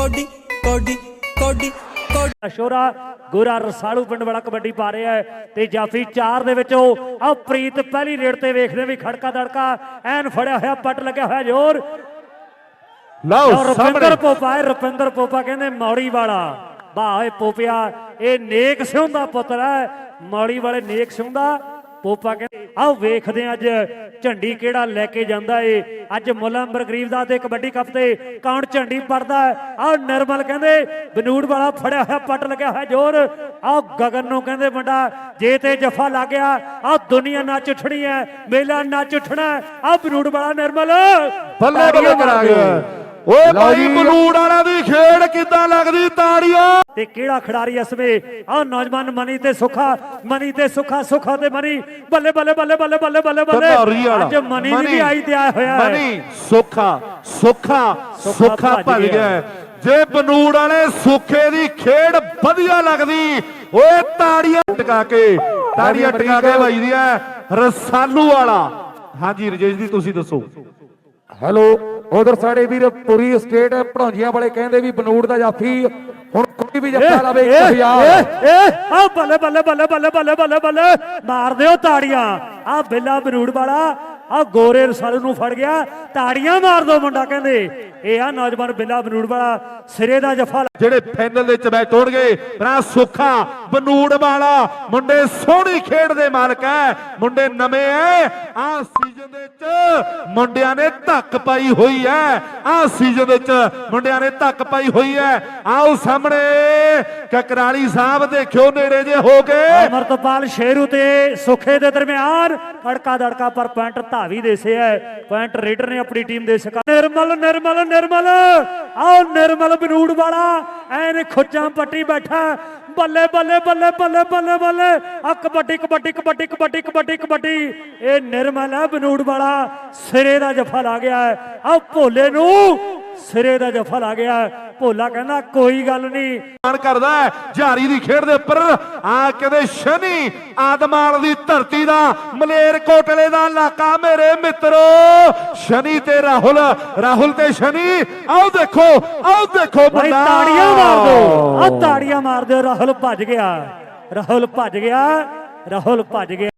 Cody ਕੋਡੀ ਕੋਡੀ ਕੋਡੀ। ਅਸ਼ੋਰਾ ਗੋਰਾ ਰਸਾਲੂ ਪਿੰਡ ਵਾਲਾ ਕਬੱਡੀ ਪਾ ਰਿਹਾ ਹੈ ਤੇ ਜਾਫੀ 4 ਦੇ ਵਿੱਚ ਉਹ ਆ ਪ੍ਰੀਤ ਪਹਿਲੀ ਰੇਡ ਤੇ ਵੇਖਦੇ ਵੀ ਖੜਕਾ ਦੜਕਾ ਐਨ ਫੜਿਆ ਹੋਇਆ ਪੱਟ ਲੱਗਿਆ ਹੋਇਆ ਜ਼ੋਰ। ਲਓ ਰੁਪਿੰਦਰ ਪੋਪਾ ਹੈ ਰੁਪਿੰਦਰ ਪੋਪਾ ਕਹਿੰਦੇ ਮੌੜੀ ਵਾਲਾ। ਵਾਹ ਓਏ ਪੋਪਿਆ ਇਹ ਨੇਕ ਸਿਉਂ ਦਾ ਪੁੱਤਰ ਹੈ। ਮੌੜੀ ਵਾਲੇ ਨੇਕ ਸਿਉਂ ਦਾ ਪੋਪਾ ਕਹਿੰਦੇ ਆਓ ਵੇਖਦੇ ਅੱਜ ਝੰਡੀ ਕਿਹੜਾ ਲੈ ਕੇ ਜਾਂਦਾ ਏ। ਅੱਜ ਮੁੱਲਾਂਬਰ ਗਰੀਬ ਦਾ ਤੇ ਕਬੱਡੀ ਕੱਪ ਤੇ ਕੌਣ ਝੰਡੀ ਪੜਦਾ ਆਹ ਨਿਰਮਲ ਕਹਿੰਦੇ ਬਨੂੜ ਵਾਲਾ ਫੜਿਆ ਹੋਇਆ ਪੱਟ ਲੱਗਿਆ ਹੋਇਆ ਜ਼ੋਰ। ਆਹ ਗਗਨ ਨੂੰ ਕਹਿੰਦੇ ਮੁੰਡਾ ਜੇ ਤੇ ਜਫਾ ਲੱਗ ਗਿਆ ਆਹ ਦੁਨੀਆ ਨੱਚ ਉੱਠਣੀ ਹੈ ਮੇਲਾ ਨੱਚ ਉੱਠਣਾ ਆਹ ਬਨੂੜ ਵਾਲਾ ਨਿਰਮਲ। ਬੱਲੇ ਬੱਲੇ ਕਰਾ ਗਿਆ ਓਏ ਭਾਈ ਬਲੂੜ ਵਾਲਿਆਂ ਦੀ ਖੇਡ ਕਿੱਦਾਂ ਲੱਗਦੀ ਤਾੜੀਆਂ? ਤੇ ਕਿਹੜਾ ਖਿਡਾਰੀ ਇਸਵੇਂ ਆ ਨੌਜਵਾਨ ਮਨੀ ਤੇ ਸੁਖਾ ਮਨੀ ਤੇ ਸੁਖਾ ਸੁਖਾ ਤੇ ਮਨੀ। ਬੱਲੇ ਬੱਲੇ ਬੱਲੇ ਬੱਲੇ ਬੱਲੇ ਬੱਲੇ ਵਾਲਾ। ਅੱਜ ਮਨੀ ਦੀ ਵੀ ਆਈ ਤੇ ਆਇਆ ਹੋਇਆ ਹੈ। ਮਨੀ ਸੁੱਖਾ ਸੁੱਖਾ ਸੁੱਖਾ ਭੱਜ ਗਿਆ। ਗਿਆ। ਜੇ ਬਨੂੜ ਵਾਲੇ ਸੁੱਖੇ ਦੀ ਖੇਡ ਵਧੀਆ ਲੱਗਦੀ ਓਏ ਤਾੜੀਆਂ ਟਕਾ ਕੇ ਤਾੜੀਆਂ ਟਕਾ ਕੇ ਵੱਜਦੀ ਐ ਰਸਾਲੂ ਵਾਲਾ। ਹਾਂਜੀ ਰਜੇਸ਼ ਜੀ ਤੁਸੀਂ ਦੱਸੋ। ਹੈਲੋ। ਉਧਰ ਸਾਡੇ ਵੀਰ ਪੁਰੀ ਸਟੇਟ ਭੜੌਂਜੀਆਂ ਵਾਲੇ ਕਹਿੰਦੇ ਵੀ ਬਨੂੜ ਦਾ ਜਾਫੀ ਹੁਣ ਕੋਈ ਵੀ ਜੱਫਾ ਲਾਵੇ 1000 ਆ ਬੱਲੇ ਬੱਲੇ ਬੱਲੇ ਬੱਲੇ ਬੱਲੇ ਬੱਲੇ ਬੱਲੇ ਮਾਰ ਦਿਓ ਤਾੜੀਆਂ। ਆ ਬਿੱਲਾ ਬਰੂੜ ਵਾਲਾ ਆ ਗੋਰੇ ਰਸਾਲੂ ਨੂੰ ਫੜ ਗਿਆ ਤਾੜੀਆਂ ਮਾਰ ਦੋ ਮੁੰਡਾ ਕਹਿੰਦੇ। ਇਹ ਆ ਨੌਜਵਾਨ ਬਿੱਲਾ ਬਰੂੜ ਵਾਲਾ ਸਿਰੇ ਦਾ ਜਫਾ ਜਿਹੜੇ ਫਾਈਨਲ ਦੇ ਵਿੱਚ ਮੈਚ ਹੋਣਗੇ ਭਰਾ ਸੁੱਖਾ ਬਨੂੜ ਵਾਲਾ ਮੁੰਡੇ ਸੋਹਣੀ ਖੇਡ ਦੇ ਮਾਲਕ ਐ ਮੁੰਡੇ ਨਵੇਂ ਐ ਆ ਸੀਜ਼ਨ ਦੇ ਵਿੱਚ ਮੁੰਡਿਆਂ ਨੇ ਧੱਕ ਪਾਈ ਹੋਈ ਐ ਆ ਸੀਜ਼ਨ ਦੇ ਵਿੱਚ ਮੁੰਡਿਆਂ ਨੇ ਧੱਕ ਪਾਈ ਹੋਈ ਐ ਆਓ ਸਾਹਮਣੇ ਕਕਰਾਲੀ ਸਾਹਿਬ ਦੇਖਿਓ ਨੇੜੇ ਜੇ ਹੋ ਕੇ ਅਮਰਤਪਾਲ ਸ਼ੇਰੂ ਤੇ ਸੁਖੇ ਦੇ ਦਰਮਿਆਨ ਖੜਕਾ ਦੜਕਾ ਪਰ ਪੁਆਇੰਟ ਧਾਵੀ ਦੇਸੇ ਹੈ। ਪੁਆਇੰਟ ਰੇਡਰ ਨੇ ਆਪਣੀ ਟੀਮ ਦੇ ਸਕਾ ਨਿਰਮਲ ਨਿਰਮਲ ਨਿਰਮਲ! ਆਓ ਨਿਰਮਲ ਬਨੂੜ ਵਾਲਾ। ਐਨ ਖੁੱਚਾਂ ਪੱਟੀ ਬੈਠਾ। ਬੱਲੇ ਬੱਲੇ ਬੱਲੇ ਬੱਲੇ ਬੱਲੇ ਬੱਲੇ! ਆ ਕਬੱਡੀ ਕਬੱਡੀ ਕਬੱਡੀ ਕਬੱਡੀ ਕਬੱਡੀ ਕਬੱਡੀ! ਇਹ ਨਿਰਮਲ ਹੈ ਬਨੂੜ ਵਾਲਾ। ਸਿਰੇ ਦਾ ਜਫਾ ਲਾ ਗਿਆ ਹੈ। ਆ ਭੋਲੇ ਨੂੰ ਸਿਰੇ ਦਾ ਜਫਾ ਲਾ ਗਿਆ ਹੈ। ਭੋਲਾ ਕਹਿੰਦਾ ਕੋਈ ਗੱਲ ਨਹੀਂ ਮਾਣ ਕਰਦਾ ਹੈ ਝਾਰੀ ਦੀ ਖੇਡ ਦੇ ਉੱਪਰ। ਆ ਕਦੇ ਸ਼ਨੀ ਆਦਮਾਲ ਦੀ ਧਰਤੀ ਦਾ ਮਲੇਰ ਕੋਟਲੇ ਦਾ ਇਲਾਕਾ। ਮੇਰੇ ਮਿੱਤਰੋ ਸ਼ਨੀ ਤੇ ਰਾਹੁਲ ਰਾਹੁਲ ਤੇ ਸ਼ਨੀ। ਆਓ ਦੇਖੋ ਆਓ ਦੇਖੋ ਬੰਦਾ। ਤਾੜੀਆਂ ਮਾਰ ਦਿਓ ਆ ਤਾੜੀਆਂ ਮਾਰ ਦਿਓ ਰਾਹੁਲ ਭੱਜ ਗਿਆ। ਰਾਹੁਲ ਭੱਜ ਗਿਆ ਰਾਹੁਲ ਭੱਜ ਗਿਆ।